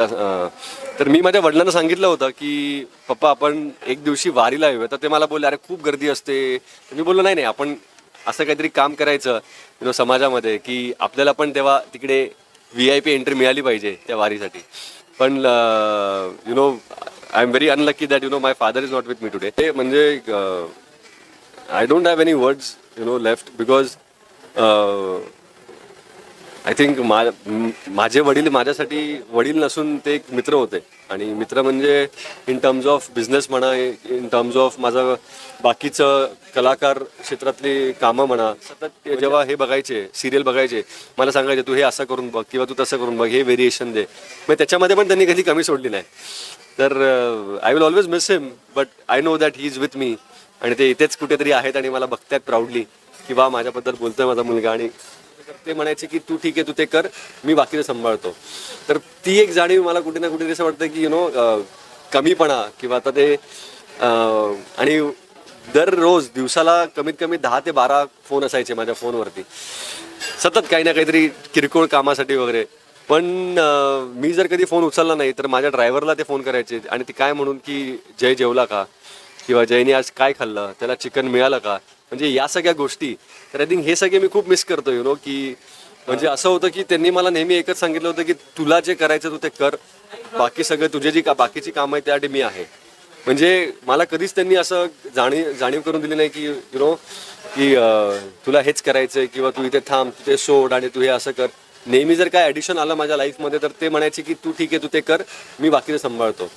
तर मी माझ्या वडिलांना सांगितलं होतं की पप्पा आपण एक दिवशी वारीला येऊया. तर ते मला बोलले अरे खूप गर्दी असते. तर मी बोललो नाही नाही आपण असं काहीतरी काम करायचं यु नो समाजामध्ये की आपल्याला पण तेव्हा तिकडे व्ही आय पी एंट्री मिळाली पाहिजे त्या वारीसाठी. पण you know I am very unlucky that you know my father is not with me today ते म्हणजे I don't have any words you know left because I think मा माझे वडील माझ्यासाठी वडील नसून ते एक मित्र होते. आणि मित्र म्हणजे इन टर्म्स ऑफ बिझनेस म्हणा इन टर्म्स ऑफ माझं बाकीचं कलाकार क्षेत्रातली कामं म्हणा सतत ते जेव्हा हे बघायचे सिरियल बघायचे मला सांगायचे तू हे असं करून बघ किंवा तू तसं करून बघ हे व्हेरिएशन दे. मग त्याच्यामध्ये पण त्यांनी कधी कमी सोडली नाही. तर I will always miss him but I know that he is with me आणि ते इथेच कुठेतरी आहेत आणि मला बघतायत प्राऊडली किंवा माझ्याबद्दल बोलतोय माझा मुलगा आणि ते म्हणायचे की तू ठीक आहे तू ते कर मी बाकीचं सांभाळतो. तर ती एक जाणीव मला कुठे ना कुठे असं वाटतं की यु नो कमीपणा किंवा आता ते आणि दररोज दिवसाला कमीत कमी दहा ते बारा फोन असायचे माझ्या फोनवरती. सतत काही ना काहीतरी किरकोळ कामासाठी वगैरे. पण मी जर कधी फोन उचलला नाही तर माझ्या ड्रायव्हरला ते फोन करायचे आणि ते काय म्हणून की जय जेवला का? किंवा जयने आज काय खाल्लं? त्याला चिकन मिळालं का? म्हणजे या सगळ्या गोष्टी. तर आय थिंक हे सगळे मी खूप मिस करतो यु नो की म्हणजे असं होतं की त्यांनी मला नेहमी एकच सांगितलं होतं की तुला जे करायचं तू ते कर. बाकी सगळं तुझे जी का बाकीची कामं आहेत त्यासाठी मी आहे. म्हणजे मला कधीच त्यांनी असं जाणीव जाणीव करून दिली नाही की यु नो की तुला हेच करायचंय किंवा तू इथे थांब तू ते सोड आणि तू हे असं कर. नेहमी जर काय ॲडिशन आलं माझ्या लाईफमध्ये तर ते म्हणायचे की तू ठीक आहे तू ते कर मी बाकीचं सांभाळतो.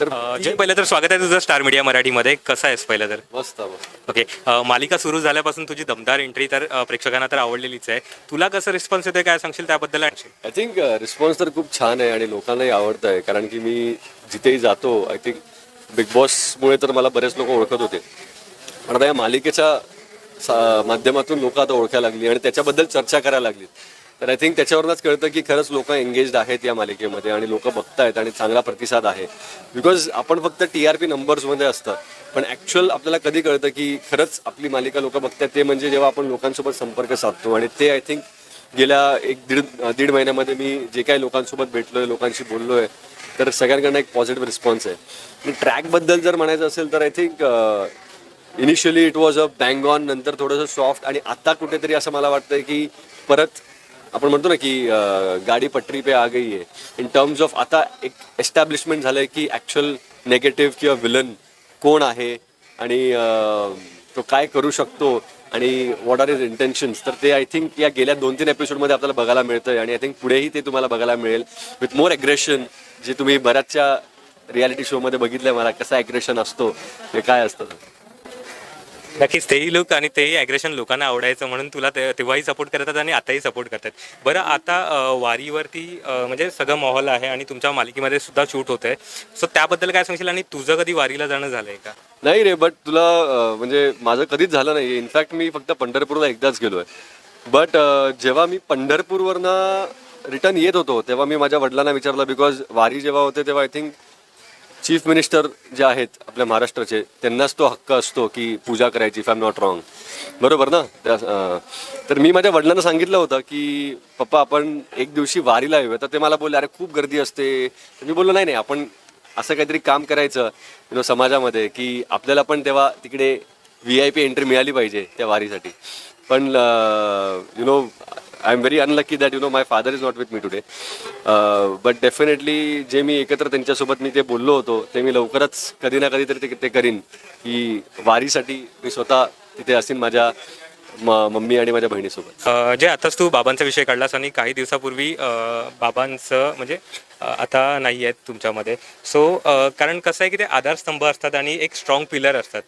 तर जय पहिलं तर स्वागत आहे तुझं स्टार मीडिया मराठीमध्ये. कसं आहेस पहिलं तर? मस्त मस्त. ओके अ, मालिका सुरू झाल्यापासून तुझी दमदार एंट्री तर अ, प्रेक्षकांना तर आवडलेलीच आहे. तुला कसं रिस्पॉन्स येतोय काय सांगशील त्याबद्दल आय थिंक रिस्पॉन्स तर खूप छान आहे आणि लोकांनाही आवडतं आहे. कारण की मी जिथेही जातो आय थिंक बिग बॉसमुळे तर मला बरेच लोक ओळखत होते. पण आता या मालिकेच्या सा- माध्यमातून लोक आता ओळखायला लागली आणि त्याच्याबद्दल चर्चा करायला लागली तर आय थिंक त्याच्यावरूनच कळतं की खरंच लोक एंगेज्ड आहेत या मालिकेमध्ये आणि लोक बघतायत आणि चांगला प्रतिसाद आहे. बिकॉज आपण फक्त टी आर पी नंबर्समध्ये असतं पण ॲक्च्युअल आपल्याला कधी कळतं की खरंच आपली मालिका लोक बघतात ते म्हणजे जेव्हा आपण लोकांसोबत संपर्क साधतो. आणि ते आय थिंक गेल्या एक दीड दीड महिन्यामध्ये मी जे काही लोकांसोबत भेटलोय लोकांशी बोललोय तर सगळ्यांकडनं एक पॉझिटिव्ह रिस्पॉन्स आहे. आणि ट्रॅकबद्दल जर म्हणायचं असेल तर I think initially it was a bang on नंतर थोडंसं सॉफ्ट आणि आत्ता कुठेतरी असं मला वाटतंय की परत आपण म्हणतो ना की गाडी पटरी पे आ गई आहे इन टर्म्स ऑफ आता एक एस्टॅब्लिशमेंट झालंय की ॲक्च्युअल नेगेटिव्ह किंवा विलन कोण आहे आणि तो काय करू शकतो आणि व्हॉट आर इज इंटेन्शन्स तर ते आय थिंक या गेल्या दोन तीन एपिसोडमध्ये आपल्याला बघायला मिळतंय आणि आय थिंक पुढेही ते तुम्हाला बघायला मिळेल. विथ मोर ॲग्रेशन जे तुम्ही बऱ्याचशा रियालिटी शोमध्ये बघितलंय मला कसा ॲग्रेशन असतो ते काय असतं? नक्कीच तेही लुक आणि तेही ॲग्रेशन लोकांना आवडायचं म्हणून तुला ते- तेव्हाही सपोर्ट करतात आणि आताही सपोर्ट करतात. बरं आता वारीवरती म्हणजे सगळं माहोल आहे आणि तुमच्या मालिकेमध्ये सुद्धा शूट होत आहे सो त्याबद्दल काय सांगशील आणि तुझं कधी वारीला जाणं झालंय का? नाही रे बट तुला अं, म्हणजे माझं कधीच झालं नाही इनफॅक्ट मी फक्त पंढरपूरला एकदाच गेलो आहे बट जेव्हा मी पंढरपूरवरनं रिटर्न येत होतो तेव्हा मी माझ्या वडिलांना विचारलं बिकॉज वारी जेव्हा होते तेव्हा आय थिंक चीफ मिनिस्टर जे आहेत आपल्या महाराष्ट्राचे त्यांनाच तो हक्क असतो की पूजा करायची if I am not wrong बरोबर ना? त्या- तर मी माझ्या वडिलांना सांगितलं होतं की पप्पा आपण एक दिवशी वारीला येऊया. तर ते मला बोलले अरे खूप गर्दी असते. तर मी बोललो नाही नाही आपण असं काहीतरी काम करायचं यु नो समाजामध्ये की आपल्याला पण तेव्हा तिकडे व्ही आय पी एंट्री मिळाली पाहिजे त्या वारीसाठी. पण you know I am very unlucky that you know my father is not with me today but definitely जे मी एकत्र त्यांच्यासोबत मी ते बोललो होतो ते मी लवकरच कधी ना कधी तरी ते करीन. की वारीसाठी मी स्वतः तिथे असेन माझ्या म- मम्मी आणि माझ्या बहिणीसोबत. जे आताच तू बाबांचा विषय काढलास आणि काही दिवसापूर्वी बाबांचं म्हणजे आता नाही आहेत तुमच्यामध्ये. सो कारण कसं आहे की ते आधारस्तंभ असतात आणि एक स्ट्रॉंग पिलर असतात.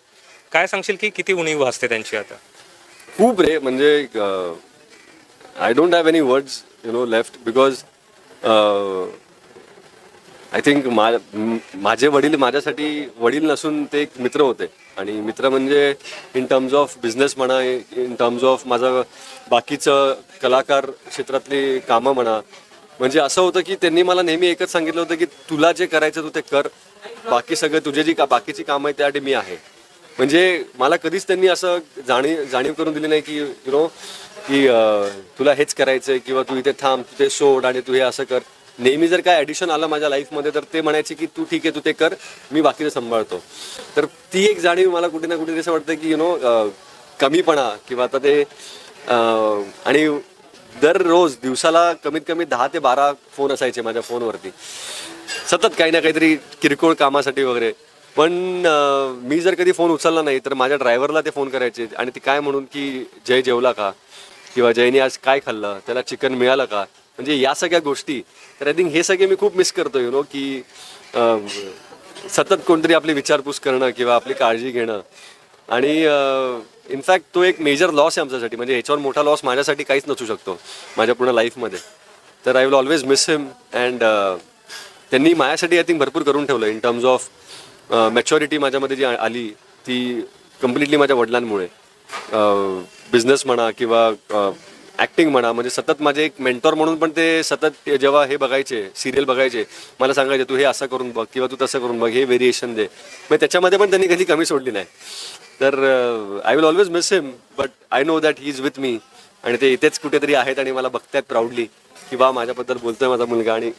काय सांगशील की किती उणीव भासते त्यांची आता? खूप रे म्हणजे I don't have any words you know left because I think मा माझे वडील माझ्यासाठी वडील नसून ते एक मित्र होते. आणि मित्र म्हणजे इन टर्म्स ऑफ बिझनेस म्हणा इन टर्म्स ऑफ माझं बाकीचं कलाकार क्षेत्रातली कामं म्हणा. म्हणजे असं होतं की त्यांनी मला नेहमी एकच सांगितलं होतं की तुला जे करायचं तू ते कर. बाकी सगळं तुझे जी का बाकीची कामं आहेत त्यासाठी मी आहे. म्हणजे मला कधीच त्यांनी असं जाणीव जाणीव करून दिली नाही की यु नो की तुला हेच करायचंय किंवा तू इथे थांब तू ते सोड आणि तू हे असं कर. नेहमी जर काय ॲडिशन आलं माझ्या लाईफमध्ये तर ते म्हणायचे की तू ठीक आहे तू ते कर मी बाकीचं सांभाळतो. तर ती एक जाणीव मला कुठे ना कुठे असं वाटतं की यु नो कमीपणा किंवा आता ते आणि दररोज दिवसाला कमीत कमी दहा ते बारा फोन असायचे माझ्या फोनवरती. सतत काही ना काहीतरी किरकोळ कामासाठी वगैरे. पण मी जर कधी फोन उचलला नाही तर माझ्या ड्रायव्हरला ते फोन करायचे आणि ते काय म्हणून की जय जेवला का? किंवा जयने आज काय खाल्लं? त्याला चिकन मिळालं का? म्हणजे या सगळ्या गोष्टी. तर आय थिंक हे सगळे मी खूप मिस करतो यु नो की सतत कोणतरी आपली विचारपूस करणं किंवा आपली काळजी घेणं. आणि इनफॅक्ट तो एक मेजर लॉस आहे आमच्यासाठी. म्हणजे ह्याच्यावर मोठा लॉस माझ्यासाठी काहीच नसू शकतो माझ्या पूर्ण लाईफमध्ये तर I will always miss him and त्यांनी माझ्यासाठी आय थिंक भरपूर करून ठेवलं इन टर्म्स ऑफ मॅच्युरिटी माझ्यामध्ये जी आली ती कम्प्लिटली माझ्या वडिलांमुळे. बिझनेस म्हणा किंवा ॲक्टिंग म्हणा म्हणजे सतत माझे एक मेंटॉर म्हणून पण ते सतत जेव्हा हे बघायचे सिरियल बघायचे मला सांगायचे तू हे असं करून बघ किंवा तू तसं करून बघ हे व्हेरिएशन दे. मग त्याच्यामध्ये पण त्यांनी कधी कमी सोडली नाही. तर I will always miss him but I know that he is with me आणि ते इथेच कुठेतरी आहेत आणि मला बघतायत प्राऊडली की बा माझ्याबद्दल बोलतोय माझा मुलगा आणि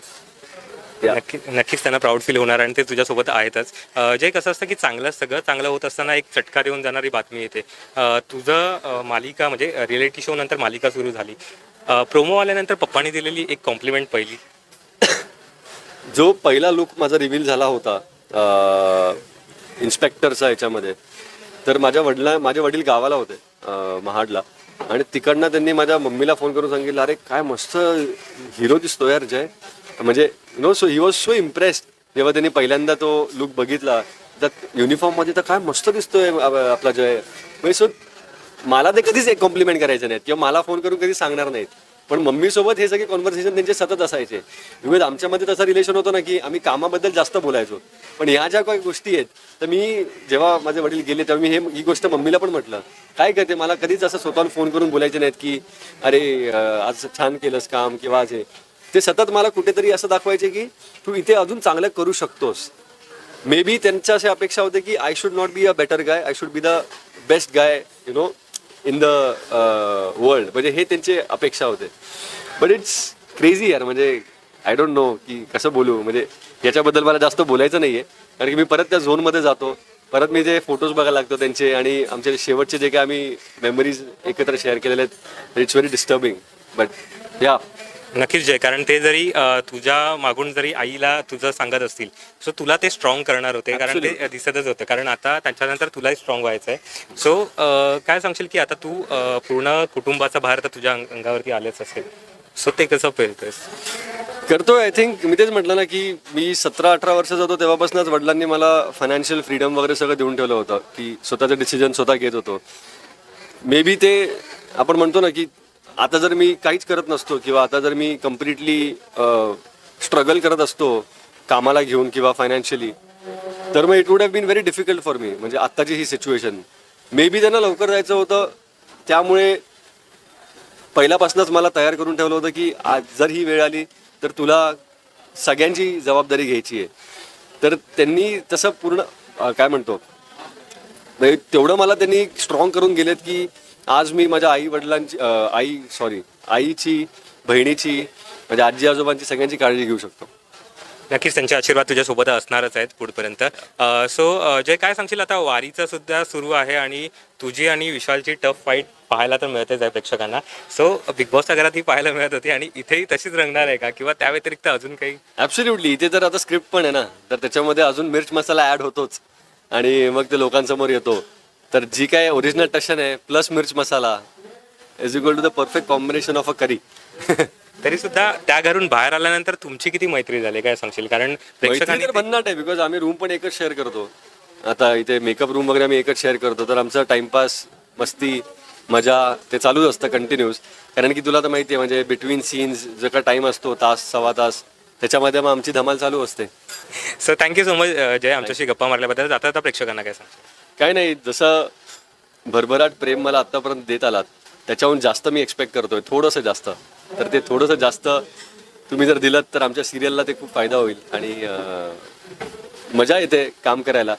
नक्की नक्कीच त्यांना प्राऊड फील होणार आणि ते तुझ्यासोबत आहेतच. जे कसं असतं की चांगलं सगळं चांगलं होत असताना एक चटका देऊन जाणारी बातमी येते. तुझं मालिका म्हणजे रिएलिटी शो नंतर मालिका सुरू झाली. प्रोमो आल्यानंतर पप्पांनी दिलेली एक कॉम्प्लिमेंट पहिली. जो पहिला लुक माझा रिव्हील झाला होता इन्स्पेक्टरचा याच्यामध्ये तर माझ्या वडिला माझे वडील गावाला होते महाडला. आणि तिकडनं त्यांनी माझ्या मम्मीला फोन करून सांगितलं अरे काय मस्त हिरो दिसतो यार जय. म्हणजे no so he was so impressed जेव्हा त्यांनी पहिल्यांदा तो लुक बघितला तर युनिफॉर्ममध्ये तर काय मस्त दिसतोय आपला जय. म्हणजे सो मला ते कधीच एक कॉम्प्लिमेंट करायचे नाहीत किंवा मला फोन करून कधी सांगणार नाहीत. पण मम्मीसोबत हे सगळे कॉन्व्हर्सेशन त्यांचे सतत असायचे. विविध आमच्यामध्ये तसं रिलेशन होतं ना की आम्ही कामाबद्दल जास्त बोलायचो. पण ह्या ज्या काही गोष्टी आहेत तर मी जेव्हा माझे वडील गेले तेव्हा मी हे ही गोष्ट मम्मीला पण म्हटलं. काय करते मला कधीच असं स्वतःहून फोन करून बोलायचे नाहीत की अरे आज छान केलंस काम किंवा आज हे. ते सतत मला कुठेतरी असं दाखवायचे की तू इथे अजून चांगलं करू शकतोस. मे बी त्यांच्या अशी अपेक्षा होते की I should not be a better guy I should be the best guy you know in the world म्हणजे हे त्यांचे अपेक्षा होते. बट इट्स क्रेझी यार म्हणजे आय डोंट नो की कसं बोलू. म्हणजे याच्याबद्दल मला जास्त बोलायचं नाही आहे कारण की मी परत त्या झोनमध्ये जातो. परत मी जे फोटोज बघायला लागतो त्यांचे आणि आमचे शेवटचे जे काही आम्ही मेमरीज एकत्र शेअर केलेले आहेत इट्स व्हेरी डिस्टर्बिंग बट या नक्कीच जय. कारण ते जरी अं, तुझ्या मागून जरी आईला तुझं सांगत असतील सो तुला ते स्ट्रॉंग करणार होते. कारण ते दिसतच होतं. कारण आता त्याच्यानंतर तुलाही स्ट्रॉंग व्हायचं आहे सो काय सांगशील की आता तू अं, पूर्ण कुटुंबाचा भार तर तुझ्या अंग- अंगावरती आलेच असेल. सो ते कसं पेलतोयस करतोय आय थिंक मी तेच म्हटलं ना की मी सतरा अठरा वर्षाचा होतो तेव्हापासूनच वडिलांनी मला फायनान्शियल फ्रीडम वगैरे सगळं देऊन ठेवलं होतं की स्वतःचं डिसिजन स्वतः घेत होतो. मे बी ते आपण म्हणतो ना की आता जर मी काहीच करत नसतो किंवा आता जर मी कम्प्लिटली स्ट्रगल करत असतो कामाला घेऊन किंवा फायनान्शियली तर मग it would have been very difficult for me म्हणजे आत्ताची ही सिच्युएशन मे बी त्यांना लवकर जायचं होतं. त्यामुळे पहिल्यापासूनच मला तयार करून ठेवलं होतं की आज जर ही वेळ आली तर तुला सगळ्यांची जबाबदारी घ्यायची आहे. तर त्यांनी तसं पूर्ण काय म्हणतो? म्हणजे तेवढं मला त्यांनी स्ट्रॉंग करून गेलेत की आज मी माझ्या आई वडिलांची आई सॉरी आईची बहिणीची म्हणजे आजी आजोबांची सगळ्यांची काळजी घेऊ शकतो. नक्कीच त्यांचे आशीर्वाद तुझ्यासोबत असणारच आहेत पुढपर्यंत. सो जय काय सांगशील आता वारीचं सुद्धा सुरू आहे आणि तुझी आणि विशालची टफ फाईट पाहायला तर मिळतेच आहे प्रेक्षकांना. सो बिग बॉसच्या घरात ही पाहायला मिळत होती आणि इथेही तशीच रंगणार आहे का? किंवा त्या व्यतिरिक्त अजून काही? ॲब्सोल्युटली इथे तर आता स्क्रिप्ट पण आहे ना. तर त्याच्यामध्ये अजून मिर्च मसाला ॲड होतोच. आणि मग ते लोकांसमोर येतो. तर जी काय ओरिजिनल टशन आहे plus Mirch Masala is equal to the perfect combination of a curry तरी सुद्धा त्या घरून बाहेर आल्यानंतर तुमची किती मैत्री झाली काय सांगशील? कारण प्रेक्षकांनी तर भन्नाट आहे बिकॉज आम्ही रूम पण एकच शेअर करतो. आता इथे मेकअप रूम वगैरे आम्ही एकच शेअर करतो तर आमचं टाइमपास मस्ती मजा ते चालूच असतं कंटिन्यूस कारण की तुला तर माहिती आहे म्हणजे बिटवीन सीन्स जो का टाइम असतो तास सव्वा तास त्याच्यामध्ये मग आमची धमाल चालू असते. So thank you so much Jay आमच्याशी गप्पा मारल्याबद्दल. जाता आता प्रेक्षकांना काय सांगशील? काय नाही जसं भरभराट प्रेम मला आत्तापर्यंत देत आलात त्याच्याहून जास्त मी एक्सपेक्ट करतोय थोडंसं जास्त. तर ते थोडंसं जास्त तुम्ही जर दिलं तर आमच्या सिरियलला ते खूप फायदा होईल आणि मजा येते काम करायला.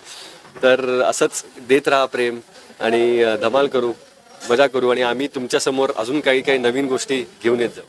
तर असंच देत राहा प्रेम आणि धमाल करू मजा करू आणि आम्ही तुमच्यासमोर अजून काही काही नवीन गोष्टी घेऊन येत जाऊ.